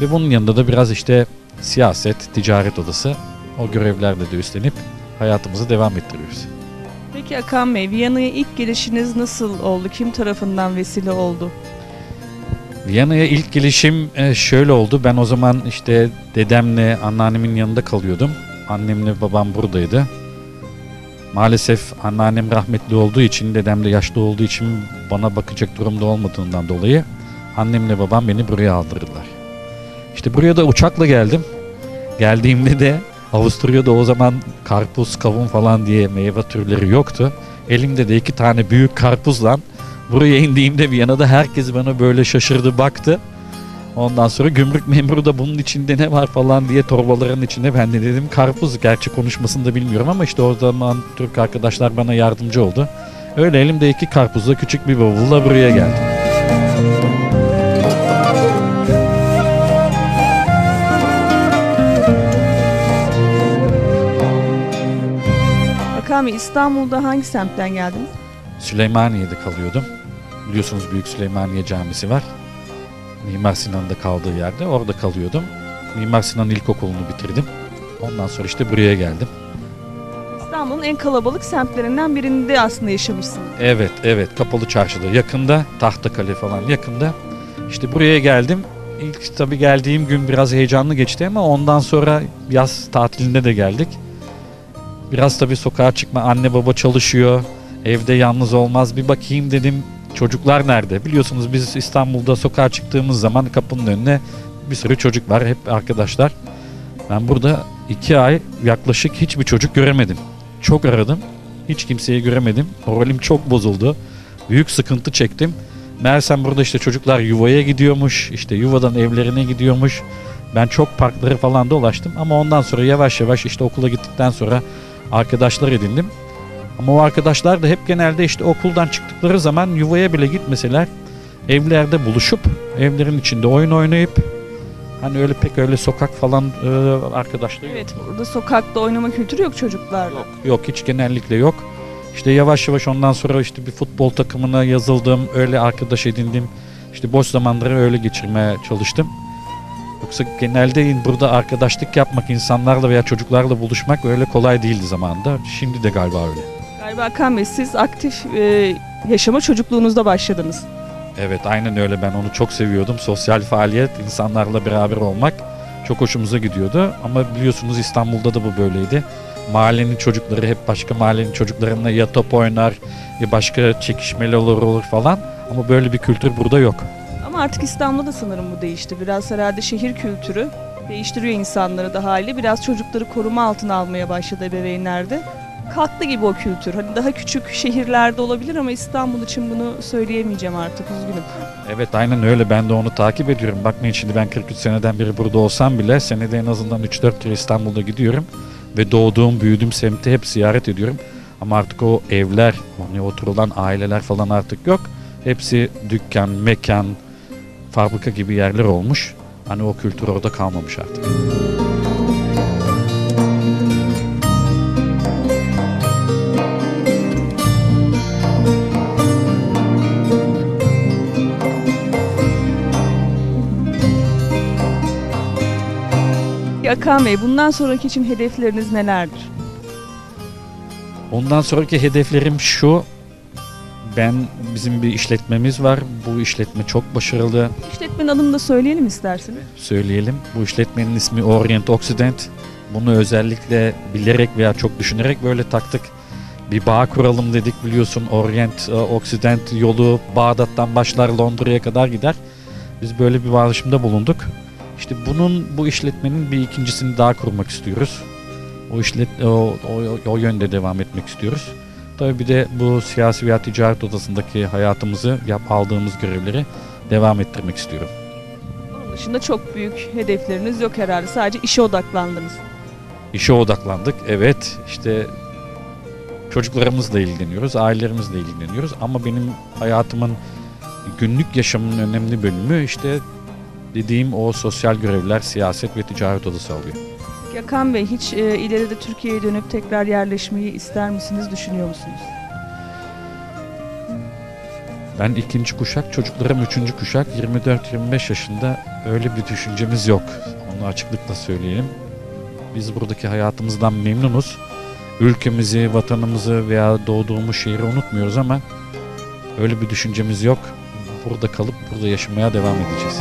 Ve bunun yanında da biraz işte siyaset, ticaret odası o görevlerle de üstlenip hayatımızı devam ettiriyoruz. Peki Hakan Bey, Viyana'ya ilk gelişiniz nasıl oldu? Kim tarafından vesile oldu? Viyana'ya ilk gelişim e, şöyle oldu. Ben o zaman işte dedemle anneannemin yanında kalıyordum. Annemle babam buradaydı. Maalesef anneannem rahmetli olduğu için, dedem de yaşlı olduğu için bana bakacak durumda olmadığından dolayı annemle babam beni buraya aldırdılar. İşte buraya da uçakla geldim. Geldiğimde de Avusturya'da o zaman karpuz, kavun falan diye meyve türleri yoktu. Elimde de iki tane büyük karpuzla buraya indiğimde Viyana'da herkes bana böyle şaşırdı baktı. Ondan sonra gümrük memuru da bunun içinde ne var falan diye torbaların içinde ben de dedim karpuz. Gerçi konuşmasını da bilmiyorum ama işte o zaman Türk arkadaşlar bana yardımcı oldu. Öyle elimde iki karpuzla küçük bir bavulla buraya geldim. İstanbul'da hangi semtten geldiniz? Süleymaniye'de kalıyordum. Biliyorsunuz Büyük Süleymaniye Camisi var. Mimar Sinan'ın da kaldığı yerde. Orada kalıyordum. Mimar Sinan İlkokulu'nu bitirdim. Ondan sonra işte buraya geldim. İstanbul'un en kalabalık semtlerinden birinde aslında yaşamışsınız. Evet, evet. Kapalı Çarşı'da yakında. Tahtakale falan yakında. İşte buraya geldim. İlk tabii geldiğim gün biraz heyecanlı geçti ama ondan sonra yaz tatilinde de geldik. Biraz tabii sokağa çıkma. Anne baba çalışıyor. Evde yalnız olmaz. Bir bakayım dedim. Çocuklar nerede? Biliyorsunuz biz İstanbul'da sokağa çıktığımız zaman kapının önüne bir sürü çocuk var. Hep arkadaşlar. Ben burada iki ay yaklaşık hiçbir çocuk göremedim. Çok aradım. Hiç kimseyi göremedim. Moralim çok bozuldu. Büyük sıkıntı çektim. Meğersem burada işte çocuklar yuvaya gidiyormuş. işte yuvadan evlerine gidiyormuş. Ben çok parkları falan dolaştım. Ama ondan sonra yavaş yavaş işte okula gittikten sonra arkadaşlar edindim. Ama o arkadaşlar da hep genelde işte okuldan çıktıkları zaman yuvaya bile gitmeseler evlerde buluşup evlerin içinde oyun oynayıp hani öyle pek öyle sokak falan e, arkadaşları Evet, burada sokakta oynama kültürü yok çocuklarla. Yok, yok hiç genellikle yok. İşte yavaş yavaş ondan sonra işte bir futbol takımına yazıldım, öyle arkadaş edindim. İşte boş zamanları öyle geçirmeye çalıştım. Yoksa genelde burada arkadaşlık yapmak, insanlarla veya çocuklarla buluşmak öyle kolay değildi zamanında. Şimdi de galiba öyle. Galiba Hakan Bey siz aktif e, yaşama çocukluğunuzda başladınız. Evet aynen öyle ben onu çok seviyordum. Sosyal faaliyet, insanlarla beraber olmak çok hoşumuza gidiyordu. Ama biliyorsunuz İstanbul'da da bu böyleydi. Mahallenin çocukları hep başka mahallenin çocuklarına ya top oynar ya başka çekişmeli olur olur falan. Ama böyle bir kültür burada yok. Ama artık İstanbul'da da sanırım bu değişti. Biraz herhalde şehir kültürü değiştiriyor insanları da hali. Biraz çocukları koruma altına almaya başladı ebeveynlerde. Kalktı gibi o kültür. Hani daha küçük şehirlerde olabilir ama İstanbul için bunu söyleyemeyeceğim artık üzgünüm. Evet aynen öyle ben de onu takip ediyorum. Bakmayın şimdi ben 43 seneden beri burada olsam bile senede en azından 3-4 kere İstanbul'da gidiyorum. Ve doğduğum, büyüdüğüm semti hep ziyaret ediyorum. Ama artık o evler, hani oturulan aileler falan artık yok. Hepsi dükkan, mekan, fabrika gibi yerler olmuş. Hani o kültür orada kalmamış artık. Hakan Bey bundan sonraki için hedefleriniz nelerdir? Ondan sonraki hedeflerim şu. Ben bizim bir işletmemiz var. Bu işletme çok başarılı. İşletmenin adını da söyleyelim isterseniz. söyleyelim. Bu işletmenin ismi Orient Occident. Bunu özellikle bilerek veya çok düşünerek böyle taktık. Bir bağ kuralım dedik biliyorsun Orient e, Occident yolu Bağdat'tan başlar Londra'ya kadar gider. Biz böyle bir bağlaşımda bulunduk. İşte bunun bu işletmenin bir ikincisini daha kurmak istiyoruz. O işlet o, o, o yönde devam etmek istiyoruz. Tabii bir de bu siyasi veya ticaret odasındaki hayatımızı yap aldığımız görevleri devam ettirmek istiyorum. Onun dışında çok büyük hedefleriniz yok herhalde. Sadece işe odaklandınız. İşe odaklandık. Evet işte çocuklarımızla ilgileniyoruz, ailelerimizle ilgileniyoruz. Ama benim hayatımın günlük yaşamının önemli bölümü işte dediğim o sosyal görevler, siyaset ve ticaret odası alıyor. Hakan Bey hiç e, ileride Türkiye'ye dönüp tekrar yerleşmeyi ister misiniz, düşünüyor musunuz? Ben ikinci kuşak, çocuklarım üçüncü kuşak. 24-25 yaşında öyle bir düşüncemiz yok. Onu açıklıkla söyleyelim. Biz buradaki hayatımızdan memnunuz. Ülkemizi, vatanımızı veya doğduğumuz şehri unutmuyoruz ama öyle bir düşüncemiz yok. Burada kalıp burada yaşamaya devam edeceğiz.